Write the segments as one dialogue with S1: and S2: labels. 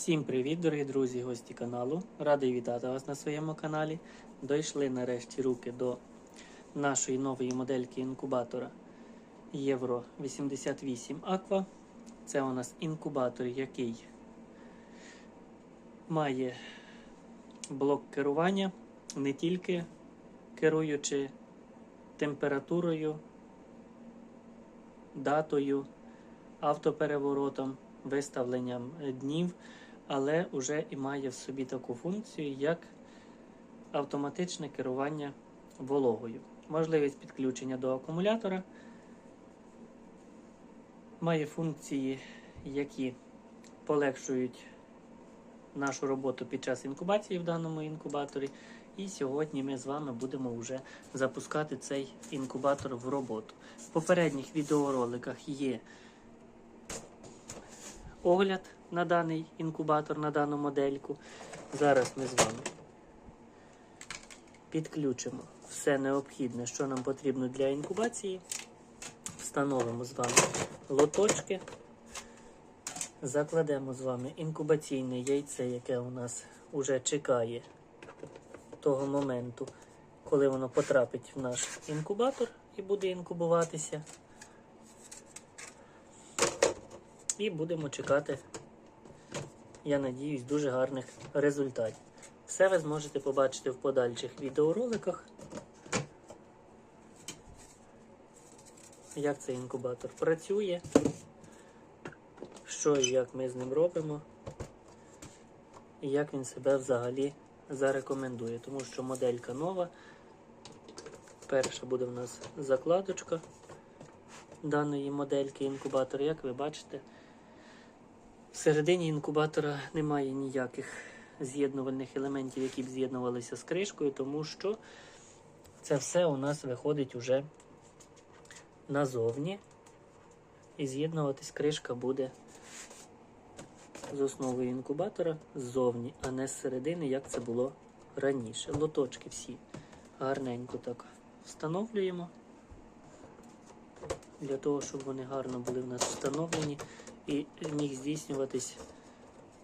S1: Всім привіт, дорогі друзі, гості каналу. Радий вітати вас на своєму каналі. Дійшли нарешті руки до нашої нової модельки інкубатора Євро 88 Aqua. Це у нас інкубатор, який має блок керування не тільки керуючи температурою, датою, автопереворотом, виставленням днів, але вже і має в собі таку функцію, як автоматичне керування вологою. Можливість підключення до акумулятора. Має функції, які полегшують нашу роботу під час інкубації в даному інкубаторі. І сьогодні ми з вами будемо вже запускати цей інкубатор в роботу. В попередніх відеороликах є огляд на даний інкубатор, на дану модельку. Зараз ми з вами підключимо все необхідне, що нам потрібно для інкубації. Встановимо з вами лоточки. Закладемо з вами інкубаційне яйце, яке у нас вже чекає того моменту, коли воно потрапить в наш інкубатор і буде інкубуватися. І будемо чекати, я надіюсь, дуже гарних результатів. Все ви зможете побачити в подальших відеороликах, як цей інкубатор працює, що і як ми з ним робимо, і як він себе взагалі зарекомендує. Тому що моделька нова. Перша буде в нас закладочка даної модельки інкубатора. Як ви бачите, всередині інкубатора немає ніяких з'єднувальних елементів, які б з'єднувалися з кришкою, тому що це все у нас виходить уже назовні. І з'єднуватись кришка буде з основою інкубатора ззовні, а не з середини, як це було раніше. Лоточки всі гарненько так встановлюємо. Для того, щоб вони гарно були в нас встановлені і міг здійснюватись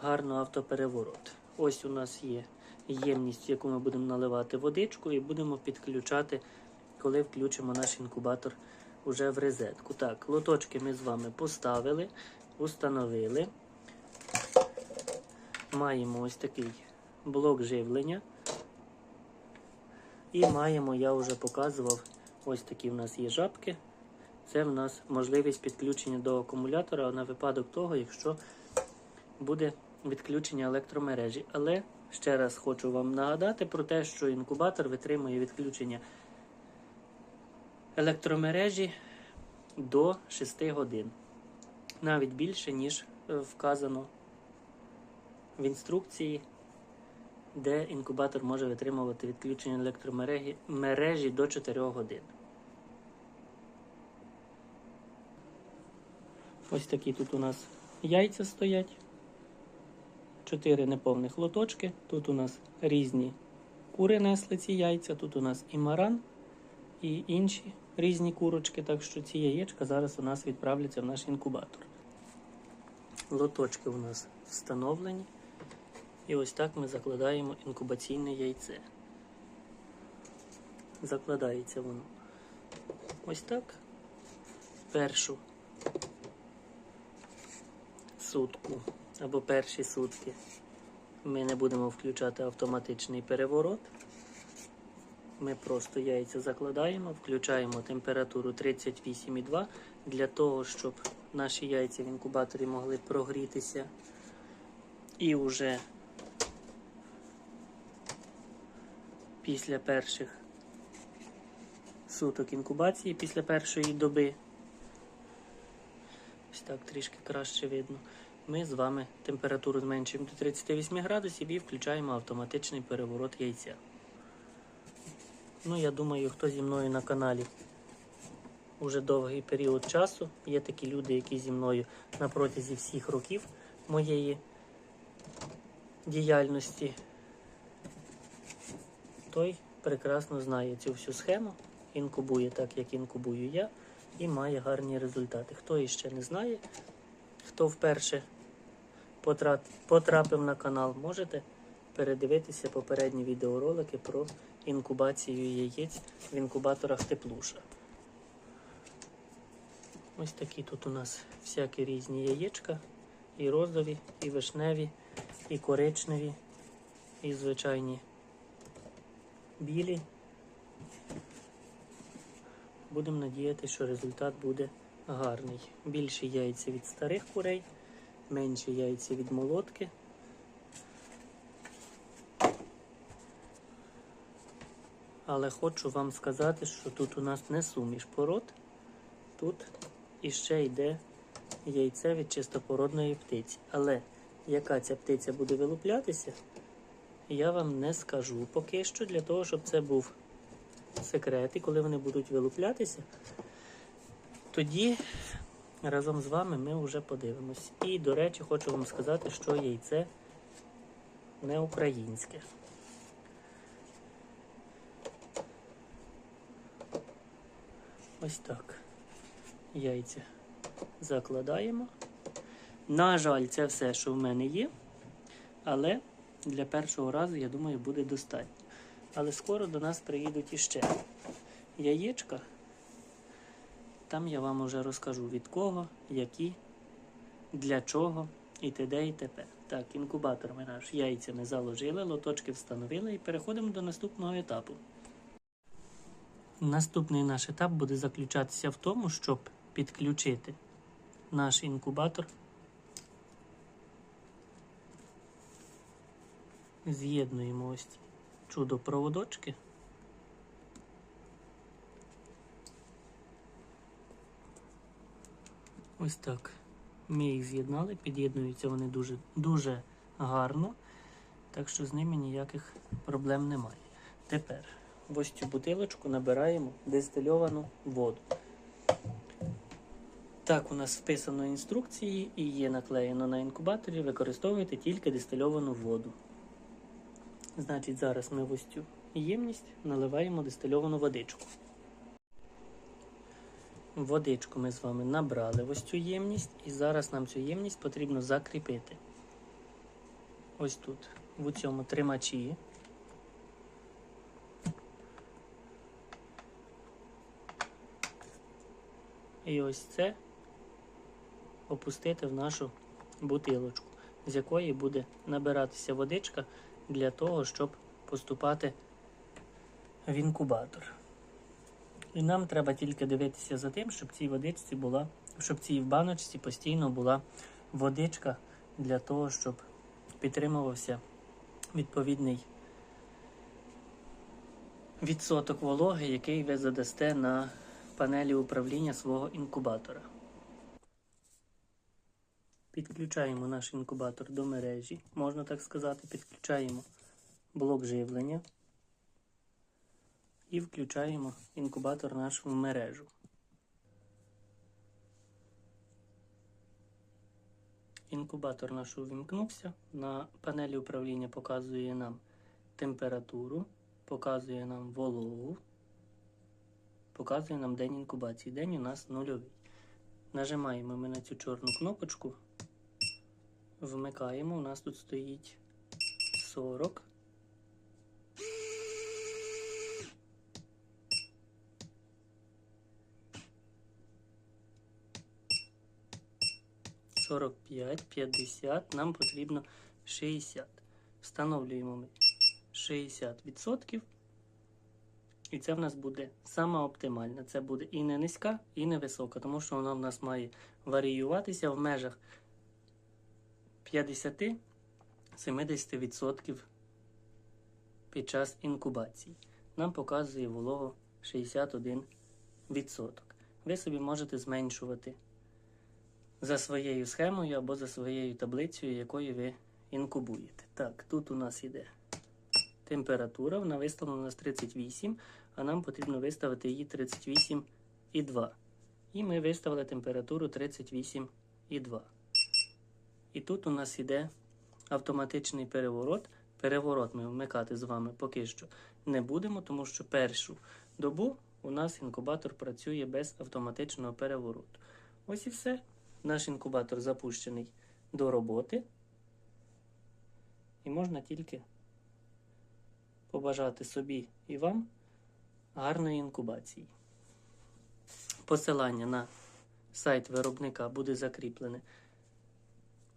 S1: гарно автопереворот. Ось у нас є ємність, яку ми будемо наливати водичку, і будемо підключати, коли включимо наш інкубатор уже в розетку. Так, лоточки ми з вами поставили, установили. Маємо ось такий блок живлення. І маємо, я вже показував, ось такі в нас є жабки. Це в нас можливість підключення до акумулятора на випадок того, якщо буде відключення електромережі. Але ще раз хочу вам нагадати про те, що інкубатор витримує відключення електромережі до 6 годин. Навіть більше, ніж е, вказано в інструкції, де інкубатор може витримувати відключення електромережі мережі до 4 годин. Ось такі тут у нас яйця стоять. Чотири неповних лоточки. Тут у нас різні кури несли ці яйця. Тут у нас і маран, і інші різні курочки. Так що ці яєчка зараз у нас відправляться в наш інкубатор. Лоточки у нас встановлені. І ось так ми закладаємо інкубаційне яйце. Закладається воно ось так. Першу сутку або перші сутки ми не будемо включати автоматичний переворот. Ми просто яйця закладаємо, включаємо температуру 38,2 для того, щоб наші яйця в інкубаторі могли прогрітися. І вже після перших суток інкубації, після першої доби, ось так трішки краще видно, ми з вами температуру зменшуємо до 38 градусів і включаємо автоматичний переворот яйця. Ну, я думаю, хто зі мною на каналі уже довгий період часу. Є такі люди, які зі мною на протязі всіх років моєї діяльності. Той прекрасно знає цю всю схему, інкубує так, як інкубую я, і має гарні результати. Хто іще не знає, хто вперше потрапив на канал, можете передивитися попередні відеоролики про інкубацію яєць в інкубаторах теплуша. Ось такі тут у нас всякі різні яєчка. І розові, і вишневі, і коричневі, і звичайні білі. Будемо надіятися, що результат буде гарний. Більше яйця від старих курей, менше яйця від молотки. Але хочу вам сказати, що тут у нас не суміш пород. Тут іще йде яйце від чистопородної птиці. Але яка ця птиця буде вилуплятися, я вам не скажу поки що, для того, щоб це був секрет. І коли вони будуть вилуплятися, тоді разом з вами ми вже подивимось. І, до речі, хочу вам сказати, що яйце не українське. Ось так. Яйця закладаємо. На жаль, це все, що в мене є. Але для першого разу, я думаю, буде достатньо. Але скоро до нас приїдуть іще яєчка. Там я вам вже розкажу від кого, які, для чого і т.д. і т.п. Так, інкубатор ми наш яйцями заложили, лоточки встановили і переходимо до наступного етапу. Наступний наш етап буде заключатися в тому, щоб підключити наш інкубатор. З'єднуємо ось чудо-проводочки. Ось так. Ми їх з'єднали, під'єднуються вони дуже, дуже гарно, так що з ними ніяких проблем немає. Тепер в ось цю бутилочку набираємо дистильовану воду. Так, у нас вписано інструкції і є наклеєно на інкубаторі, використовуйте тільки дистильовану воду. Значить, зараз ми в ось цю ємність наливаємо дистильовану водичку. Водичку ми з вами набрали ось цю ємність, і зараз нам цю ємність потрібно закріпити. Ось тут, в цьому тримачі. І ось це опустити в нашу бутилочку, з якої буде набиратися водичка для того, щоб поступати в інкубатор. І нам треба тільки дивитися за тим, щоб цій водичці була, щоб цій баночці постійно була водичка для того, щоб підтримувався відповідний відсоток вологи, який ви задасте на панелі управління свого інкубатора. Підключаємо наш інкубатор до мережі, можна так сказати, підключаємо блок живлення і включаємо інкубатор наш в мережу. Інкубатор наш увімкнувся. На панелі управління показує нам температуру, показує нам вологу, показує нам день інкубації. День у нас нульовий. Нажимаємо ми на цю чорну кнопочку, вмикаємо. У нас тут стоїть 40. Сорок п'ять, п'ятдесят, нам потрібно 60. Встановлюємо ми 60%. І це в нас буде сама оптимальна. Це буде і не низька, і не висока, тому що вона в нас має варіюватися в межах 50-70% під час інкубації. Нам показує волого 61%. Ви собі можете зменшувати за своєю схемою або за своєю таблицею, якою ви інкубуєте. Так, тут у нас іде температура, вона виставлена у нас 38, а нам потрібно виставити її 38,2. І ми виставили температуру 38,2. І тут у нас іде автоматичний переворот. Переворот ми вмикати з вами поки що не будемо, тому що першу добу у нас інкубатор працює без автоматичного перевороту. Ось і все. Наш інкубатор запущений до роботи. І можна тільки побажати собі і вам гарної інкубації. Посилання на сайт виробника буде закріплене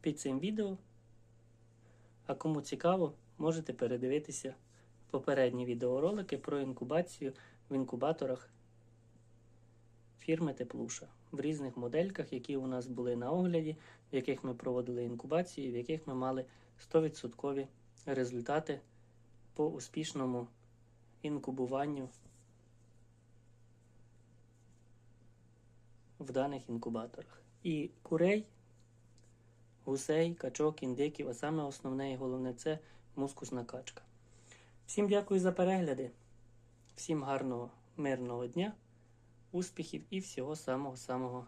S1: під цим відео. А кому цікаво, можете передивитися попередні відеоролики про інкубацію в інкубаторах фірми Теплуша в різних модельках, які у нас були на огляді, в яких ми проводили інкубацію, в яких ми мали 100% результати по успішному інкубуванню в даних інкубаторах. І курей, гусей, качок, індиків, а саме основне і головне це мускусна качка. Всім дякую за перегляди, всім гарного, мирного дня, успіхів і всього самого-самого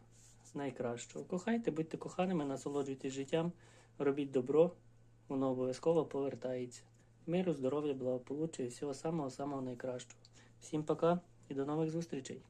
S1: найкращого. Кохайте, будьте коханими, насолоджуйтесь життям, робіть добро, воно обов'язково повертається. Миру, здоров'я, благополуччя і всього самого-самого найкращого. Всім пока і до нових зустрічей!